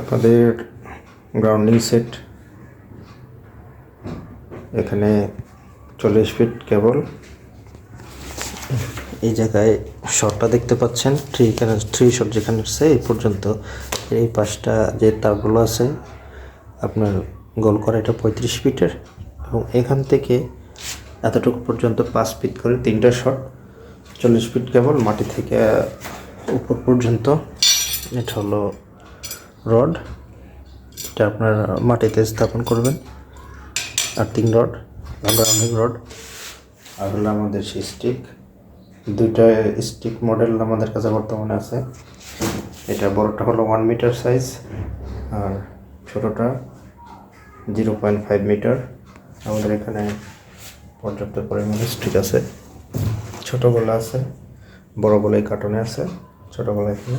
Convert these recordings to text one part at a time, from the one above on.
আপনাদের grounding set এখানে চল্লিশ ফিট কেবল এই জায়গায় শটটা দেখতে পাচ্ছেন। থ্রি এখানে থ্রি শর্ট যেখানে আসছে এই পর্যন্ত। এই পাশটা যে তারগুলো আছে, আপনার গোল করা, এটা পঁয়ত্রিশ ফিটের এবং এখান থেকে এতটুকু পর্যন্ত পাঁচ ফিট করে তিনটা শট চল্লিশ ফিট কেবল মাটি থেকে উপর পর্যন্ত। এটা হলো রড, এটা আপনার মাটিতে স্থাপন করবেন। Earthing rod grounding rod. আর হলো আমাদের সেই স্টিক দুইটা স্টিক মডেল আমাদের কাছে বর্তমানে আছে। এটা বড়টা হলো ওয়ান মিটার সাইজ আর ছোটোটা জিরো পয়েন্ট ফাইভ মিটার আমাদের এখানে পর্যাপ্ত পরিমাণে স্টিক আছে। ছোটোগুলো আছে বড়গুলো এই কার্টনে আছে। ছোটোগুলো এখানে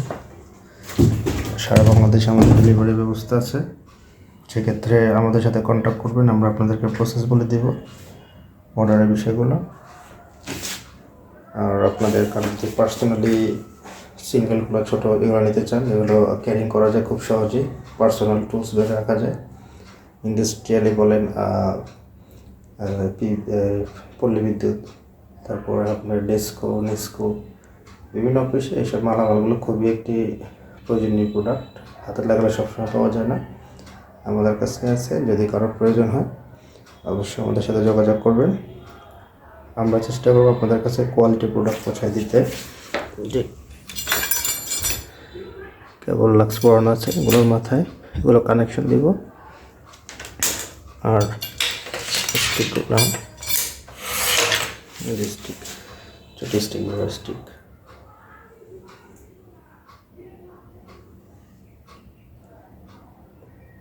সারা বাংলাদেশে আমাদের ডেলিভারি ব্যবস্থা আছে। সেক্ষেত্রে আমাদের সাথে কন্ট্যাক্ট করবেন, আমরা আপনাদেরকে প্রসেস বলে দেব অর্ডারের বিষয়গুলো। আর আপনাদের কারণ যে পার্সোনালি সিঙ্গেলগুলো ছোটো এগুলো নিতে চান, এগুলো ক্যারিং করা যায় খুব সহজেই। পার্সোনাল টুলস বেড়ে রাখা যায়। ইন্ডাস্ট্রিয়ালি বলেন পল্লী বিদ্যুৎ, তারপরে আপনার ডেস্কো নেস্কো বিভিন্ন অফিসে এইসব মালামালগুলো খুবই একটি প্রয়োজনীয় প্রোডাক্ট হাতে লাগালে সবসময় পাওয়া যায় না। আমাদের কাছে আছে, যদি কারোর প্রয়োজন হয়, অবশ্যই আমাদের সাথে যোগাযোগ করবেন। আমরা চেষ্টা করব আপনাদের কাছে কোয়ালিটি প্রোডাক্ট পৌঁছায় দিতে। যে কেবল লাক্স পড়ানো আছে, এগুলোর মাথায় এগুলো কানেকশন দিব। আর স্টিক ছোটো স্টিক বড় স্টিক